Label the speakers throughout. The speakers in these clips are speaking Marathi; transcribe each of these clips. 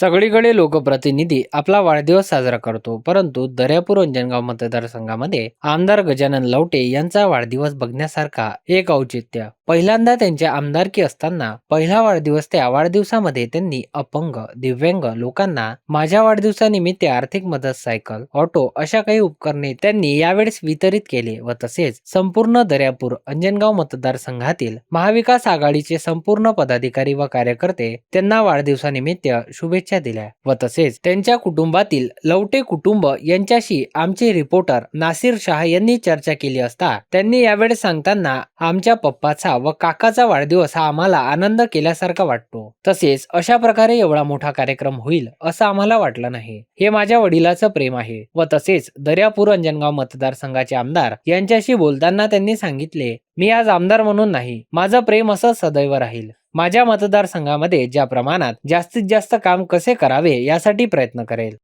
Speaker 1: सगळीकडे लोकप्रतिनिधी आपला वाढदिवस साजरा करतो. परंतु दर्यापूर अंजनगाव मतदारसंघामध्ये आमदार गजानन लवटे यांचा वाढदिवस बघण्यासारखा एक औचित्य. पहिल्यांदा त्यांच्या आमदारकी असताना पहिला वाढदिवस त्या वाढदिवसामध्ये त्यांनी अपंग दिव्यांग लोकांना माझ्या वाढदिवसानिमित्त आर्थिक मदत सायकल ऑटो अशा काही उपकरणे त्यांनी यावेळेस वितरित केले व तसेच संपूर्ण दर्यापूर अंजनगाव मतदारसंघातील महाविकास आघाडीचे संपूर्ण पदाधिकारी व कार्यकर्ते त्यांना वाढदिवसानिमित्त शुभेच्छा दिल्या. व तसेच त्यांच्या कुटुंबातील लवटे कुटुंब यांच्याशी आमचे रिपोर्टर नासिर शाह यांनी चर्चा केली असता त्यांनी यावेळेस सांगताना आमच्या पप्पाचा व काकाचा वाढदिवस हा आम्हाला आनंद केल्यासारखा वाटतो. तसेच अशा प्रकारे एवढा मोठा कार्यक्रम होईल असं आम्हाला वाटलं नाही. हे माझ्या वडिलाचं प्रेम आहे. व तसेच दर्यापूर अंजनगाव मतदारसंघाचे आमदार यांच्याशी बोलताना त्यांनी सांगितले मी आज आमदार म्हणून नाही. माझं प्रेम असं सदैव राहील. माझ्या मतदारसंघामध्ये ज्या प्रमाणात जास्तीत जास्त काम कसे करावे यासाठी प्रयत्न करेल.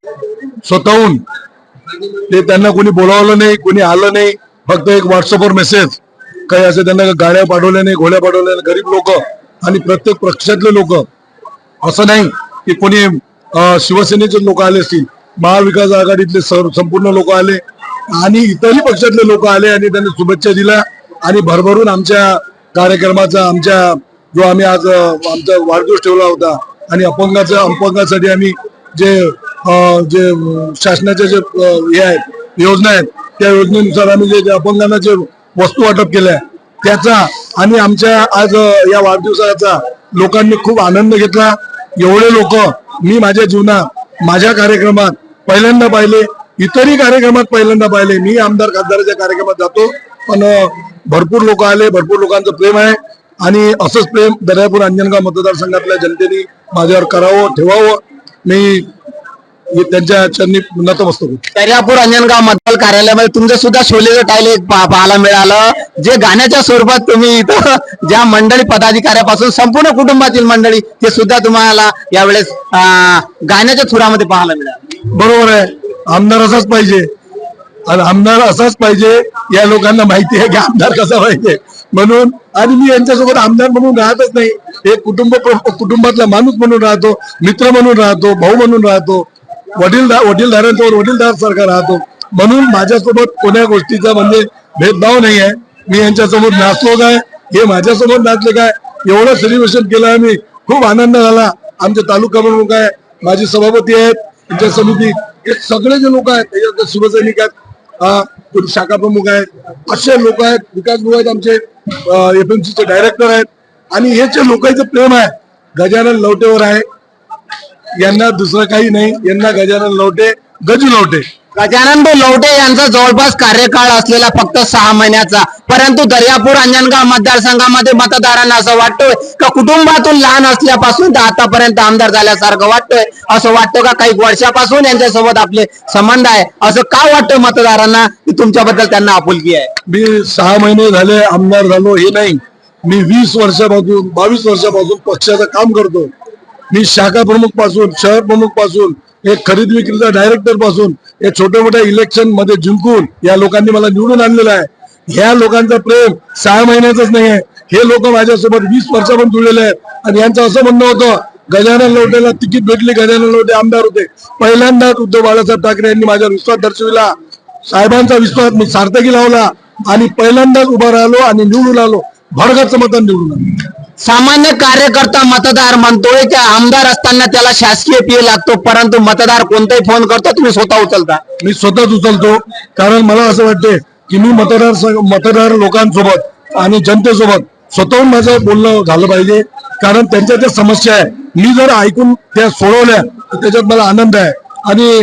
Speaker 2: स्वतःहून. ते त्यांना कोणी बोलावलं नाही कोणी आलं नाही फक्त एक व्हॉट्सअपवर मेसेज काही असं त्यांना गाड्या पाठवल्या नाही घोड्या पाठवल्या नाही गरीब लोक आणि प्रत्येक पक्षातले लोक. असं नाही की कोणी शिवसेनेचे लोक आले असतील महाविकास आघाडीतले संपूर्ण लोक आले आणि इतरही पक्षातले लोक आले आणि त्यांनी शुभेच्छा दिल्या आणि भरभरून आमच्या कार्यक्रमाचा आमच्या जो आम्ही आज आमचा वाढदिवस ठेवला होता आणि अपंगाच्या अपंगासाठी आम्ही जे जे शासनाच्या जे हे आहेत योजना आहेत त्या योजनेनुसार आम्ही जे जे अपंगांना जे वस्तू वाटप केल्या त्याचा आणि आमच्या आज या वाढदिवसाचा लोकांनी खूप आनंद घेतला. एवढे लोक मी माझ्या जीवनात माझ्या कार्यक्रमात पहिल्यांदा पाहिले इतरही कार्यक्रमात पहिल्यांदा पाहिले. मी आमदार खासदाराच्या कार्यक्रमात जातो. पण भरपूर लोक आले भरपूर लोकांचं प्रेम आहे. आणि असंच प्रेम दर्यापूर अंजनगाव मतदारसंघातल्या जनतेने माझ्यावर करावं ठेवावं. मी त्यांच्या चरणी नतमस्तक
Speaker 3: दर्यापूर अंजनगाव मतदार कार्यालयामध्ये तुमचं सुद्धा शोलेचं टाईल एक पाहायला मिळालं. जे गाण्याच्या स्वरूपात तुम्ही इथं ज्या मंडळी पदाधिकाऱ्यापासून संपूर्ण कुटुंबातील मंडळी ते सुद्धा तुम्हाला यावेळेस गाण्याच्या थुरामध्ये पाहायला मिळालं.
Speaker 2: बरोबर आहे. आमदार असाच पाहिजे. आणि आमदार असाच पाहिजे या लोकांना माहिती आहे की आमदार कसा पाहिजे. म्हणून आणि मी यांच्यासोबत आमदार म्हणून राहतच नाही. एक कुटुंब कुटुंबातला माणूस म्हणून राहतो मित्र म्हणून राहतो भाऊ म्हणून राहतो वडील वडीलधाऱ्यांसोबत वडीलधार सारखा राहतो. म्हणून माझ्यासोबत कोण्या गोष्टीचा म्हणजे भेदभाव नाही आहे. मी यांच्यासोबत नाचलो काय? हे माझ्यासोबत नाचले काय? एवढं सेलिब्रेशन केलं मी खूप आनंद झाला. आमचे तालुका प्रमुख आहे माझे सभापती आहेत. त्यांच्या समिती हे सगळे जे लोक आहेत त्याच्यात शिवसैनिक आहेत शाखा प्रमुख आहेत असे लोक आहेत विकास भाऊ आहेत आमचे एम चे डायरेक्टर आहेत. आणि हे जे लोकांचं प्रेम आहे गजानन लवटेवर आहे. यांना दुसरं काही नाही यांना गजानन लवटे गजू लवटे.
Speaker 3: गजानन भाऊ यांचा जवळपास कार्यकाळ असलेला फक्त सहा महिन्याचा. परंतु दर्यापूर अंजनगाव मतदारसंघामध्ये मतदारांना असं वाटतोय का कुटुंबातून लहान असल्यापासून तर आतापर्यंत आमदार झाल्यासारखं वाटतोय? असं वाटतं का काही वर्षापासून यांच्यासोबत आपले संबंध आहे? असं का वाटतं मतदारांना की तुमच्याबद्दल त्यांना आपुलकी आहे?
Speaker 2: मी सहा महिने झाले आमदार झालो हे नाही. मी वीस वर्षापासून बावीस वर्षापासून पक्षाचं काम करतो. मी शाखा प्रमुखपासून शहर प्रमुखपासून एक खरेदी विक्रीचा डायरेक्टरपासून हे छोट्या मोठ्या इलेक्शनमध्ये जिंकून या लोकांनी मला निवडून आणलेलं आहे. ह्या लोकांचा प्रेम सहा महिन्याचाच नाही आहे. हे लोक माझ्यासोबत वीस वर्षापासून जुळलेले आहेत. आणि यांचं असं म्हणणं होतं गजानन लोटेला तिकीट भेटली गजानन लोटे आमदार होते. पहिल्यांदाच उद्धव बाळासाहेब ठाकरे यांनी माझ्यावर विश्वास दर्शविला. साहेबांचा विश्वास मी सार्थकी लावला. आणि पहिल्यांदाच उभा राहिलो आणि निवडून आलो. भरगतचं मतदान निवडून आलो.
Speaker 3: सामान्य कार्यकर्ता मतदार म्हणतोय की आमदार असताना त्याला शासकीय पीए लागतो परंतु मतदार कोणताही फोन करतो तुम्ही स्वतः उचलता.
Speaker 2: मी स्वतःच उचलतो. कारण मला असं वाटते की मी मतदार मतदार लोकांसोबत आणि जनतेसोबत स्वतःहून माझं बोलणं झालं पाहिजे. कारण त्यांच्या ज्या समस्या आहे मी जर ऐकून त्या सोडवल्या तर त्याच्यात मला आनंद आहे. आणि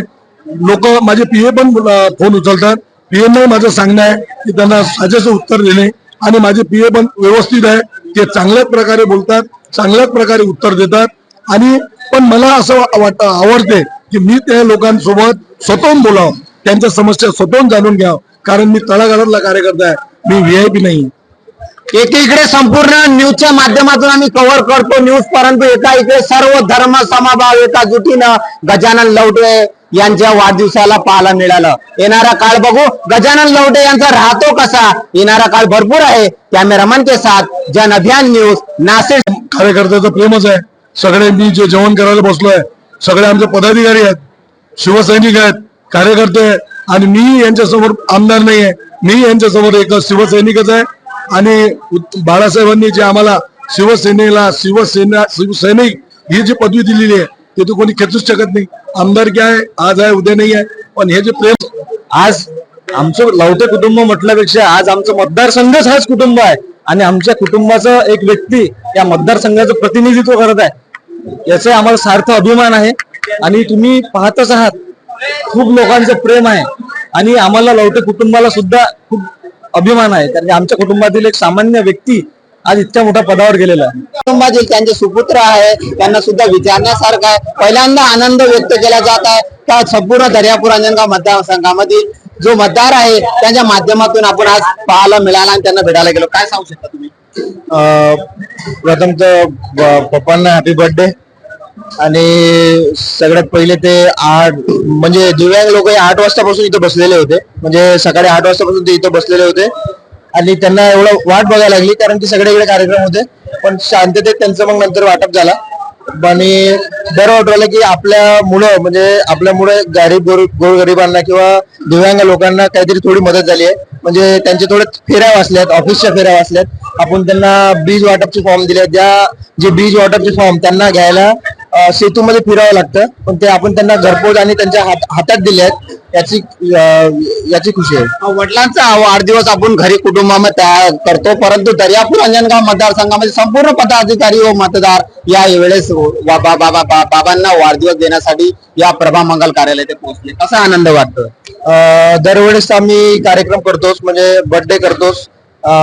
Speaker 2: लोक माझे पीए पण फोन उचलतात. पीएनं माझं सांगणं आहे की त्यांना साजेचं उत्तर देणे. आणि माझे पीए पण व्यवस्थित आहे. ते चांगल्या प्रकारे बोलतात चांगल्याच प्रकारे उत्तर देतात. आणि पण मला असं वाट आवडते की मी त्या लोकांसोबत स्वतःहून बोलावं. त्यांच्या समस्या स्वतःहून जाणून घ्यावं. कारण मी तळागाळातला कार्यकर्ता आहे. मी व्हीआयपी नाही.
Speaker 3: एकीकडे संपूर्ण न्यूजच्या माध्यमातून आम्ही कव्हर करतो. न्यूज परंतु एका इकडे सर्व धर्म समभाव एका जुटीनं गजानन लवटे यांच्या वाढदिवसाला पाहायला मिळालं. येणारा काळ बघू. गजानन लवटे यांचा राहतो कसा? येणारा काळ भरपूर आहे. कॅमेरामन के साथ जन अभियान न्यूज नाशिक.
Speaker 2: कार्यकर्त्याचं प्रेमच आहे. सगळे मी जे जेवण करायला बसलोय सगळे आमचे पदाधिकारी आहेत शिवसैनिक आहेत कार्यकर्ते आहेत. आणि मी यांच्यासमोर आमदार नाही आहे मी यांच्यासमोर एक शिवसैनिकच आहे. आणि बाळासाहेबांनी जे आम्हाला शिवसेनेला शिवसेना शिवसैनिक ही जी पदवी दिलेली आहे ते तर कोणी खेचूच शकत नाही. आमदार आहे आज आहे उद्या नाही आहे. पण हे जे प्रेम
Speaker 4: आज आमचं लवते कुटुंब म्हटल्यापेक्षा आज आमचं मतदारसंघच हाच कुटुंब आहे. आणि आमच्या कुटुंबाचा एक व्यक्ती या मतदारसंघाचं प्रतिनिधित्व करत आहे. याचा आम्हाला सार्थ अभिमान आहे. आणि तुम्ही पाहतच आहात खूप लोकांचं प्रेम आहे. आणि आम्हाला लवटे कुटुंबाला सुद्धा खूप अभिमान आहे. कारण आमच्या कुटुंबातील एक सामान्य व्यक्ती आज इतक्या मोठ्या पदावर गेलेला आहे.
Speaker 3: कुटुंबातील त्यांचे सुपुत्र आहे त्यांना सुद्धा विचारण्यासारखं आहे. पहिल्यांदा आनंद व्यक्त केला जात आहे. का संपूर्ण दर्यापूर अंजनगाव मतदारसंघामधील जो मतदार आहे त्यांच्या माध्यमातून आपण आज पाहायला मिळाला आणि त्यांना भेटायला गेलो. काय सांगू शकता तुम्ही?
Speaker 4: प्रथम तर पप्पांना हॅपी बर्थडे आणि सगळ्यात पहिले ते आठ म्हणजे दिव्यांग लोक आठ वाजतापासून इथं बसलेले होते. म्हणजे सकाळी आठ वाजतापासून ते इथं बसलेले होते. आणि त्यांना एवढं वाट बघायला लागली कारण की सगळीकडे कार्यक्रम होते. पण शांततेत त्यांचं मग नंतर वाटप झाला. आणि बरं वाटवलं की आपल्या मुलं म्हणजे आपल्यामुळे गरीब गोर गोरगरिबांना किंवा दिव्यांग लोकांना काहीतरी थोडी मदत झाली आहे. म्हणजे त्यांचे थोडे फेऱ्या वाचल्यात ऑफिसच्या फेऱ्या वाचल्यात. आपण त्यांना बीज वाटपचे फॉर्म दिले ज्या जे बीज वाटपचे फॉर्म त्यांना घ्यायला सेतूमध्ये फिरावं लागतं पण ते आपण त्यांना घरपोच आणि त्यांच्या हात- हातात दिले आहेत याची अं, याची खुशी आहे.
Speaker 3: वडिलांचा वाढदिवस आपण घरी कुटुंबामध्ये तयार करतो परंतु दर्यापूर अंजनगाव मतदारसंघामध्ये संपूर्ण पदाधिकारी व मतदार या वेळेस वा- बा- बा- बा- बा- बाबांना वाढदिवस देण्यासाठी या प्रभा मंगल कार्यालय ते पोहोचले. कसा आनंद वाटतो?
Speaker 4: अं, दरवेळेस आम्ही कार्यक्रम करतोच म्हणजे बर्थडे करतोच.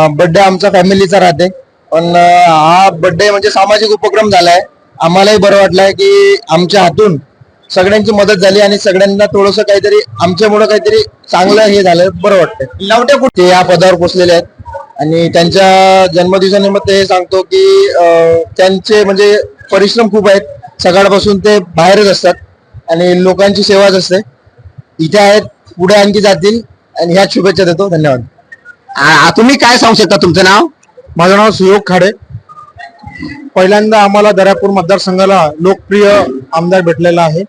Speaker 4: बर्थडे आमचा फॅमिलीचा राहते. पण अं, हा बर्थडे म्हणजे सामाजिक उपक्रम झालाय. आम्हालाही बरं वाटलंय की आमच्या हातून सगळ्यांची मदत झाली आणि सगळ्यांना थोडस काहीतरी आमच्यामुळे काहीतरी चांगलं हे झालं बरं वाटतंय. लवटे कुठे? या पदावर पोचलेले आहेत. आणि त्यांच्या जन्मदिवसानिमित्त हे सांगतो की त्यांचे म्हणजे परिश्रम खूप आहेत. सकाळपासून ते बाहेरच असतात आणि लोकांची सेवाच असते. इथे आहेत पुढे आणखी जातील आणि ह्याच शुभेच्छा देतो. धन्यवाद.
Speaker 3: आ- तुम्ही काय सांगू शकता? तुमचं नाव?
Speaker 4: माझं नाव सुयोग खाडे. पहिल्यांदा आम्हाला दर्यापूर मतदारसंघाला लोकप्रिय आमदार भेटलेला आहे.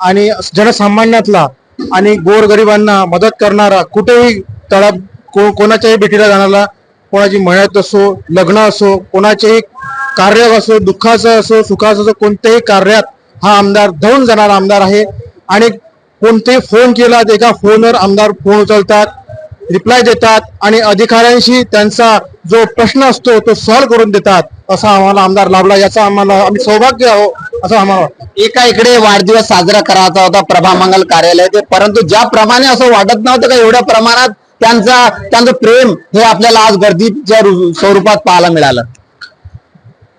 Speaker 4: आणि जनसामान्यातला आणि गोरगरिबांना मदत करणारा कुठेही तळा को कोणाच्याही भेटीला जाणारा कोणाची मयत असो लग्न असो कोणाचेही कार्य असो दुःखाचं असो सुखाचं असो कोणत्याही कार्यात हा आमदार धावून जाणारा आमदार आहे. आणि कोणतेही फोन केला तर एका फोनवर आमदार फोन उचलतात रिप्लाय देतात आणि अधिकाऱ्यांशी त्यांचा जो प्रश्न असतो तो सॉल्व्ह करून देतात. असा आम्हाला आमदार लाभला याचा आम्हाला आम्ही सौभाग्य आहो असं आम्हाला वाटतं.
Speaker 3: एका इकडे वाढदिवस साजरा करायचा होता प्रभा मंगल कार्यालय ते परंतु ज्याप्रमाणे असं वाटत नव्हतं का एवढ्या प्रमाणात त्यांचा त्यांचं प्रेम हे आपल्याला आज गर्दीच्या स्वरूपात पाहायला मिळालं.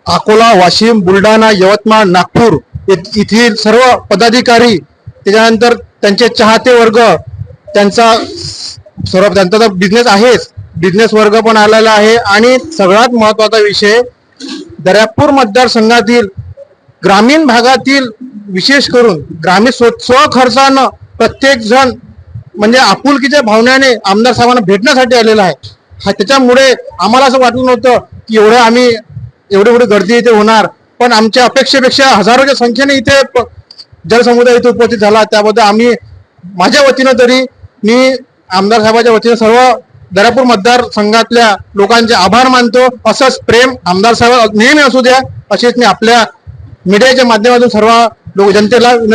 Speaker 4: अकोला वाशिम बुलढाणा यवतमाळ नागपूर येथ- येथील सर्व पदाधिकारी त्याच्यानंतर त्यांचे चाहते वर्ग त्यांचा सर्व त्यांचा तर बिझनेस आहेच. बिझनेस वर्ग पण आलेला आहे. आणि सगळ्यात महत्त्वाचा विषय दर्यापूर मतदारसंघातील ग्रामीण भागातील विशेष करून ग्रामीण स्व स्वखर्चानं प्रत्येक जण म्हणजे आपुलकीच्या भावनेने आमदार साहेबांना भेटण्यासाठी आलेला आहे. हा त्याच्यामुळे आम्हाला असं वाटलं नव्हतं की एवढं आम्ही एवढी एवढी गर्दी इथे होणार. पण आमच्या अपेक्षेपेक्षा हजारोच्या संख्येने इथे प- जनसमुदाय इथे उपस्थित झाला. त्याबद्दल आम्ही माझ्या वतीनं तरी मी आमदार साहेबाच्या वतीनं सर्व दरापूर मतदारसंघातल्या लोकांचे आभार मानतो. असंच प्रेम आमदार साहेब नेहमी असू द्या अशीच मी आपल्या मीडियाच्या माध्यमातून सर्व लोक जनतेला विनंती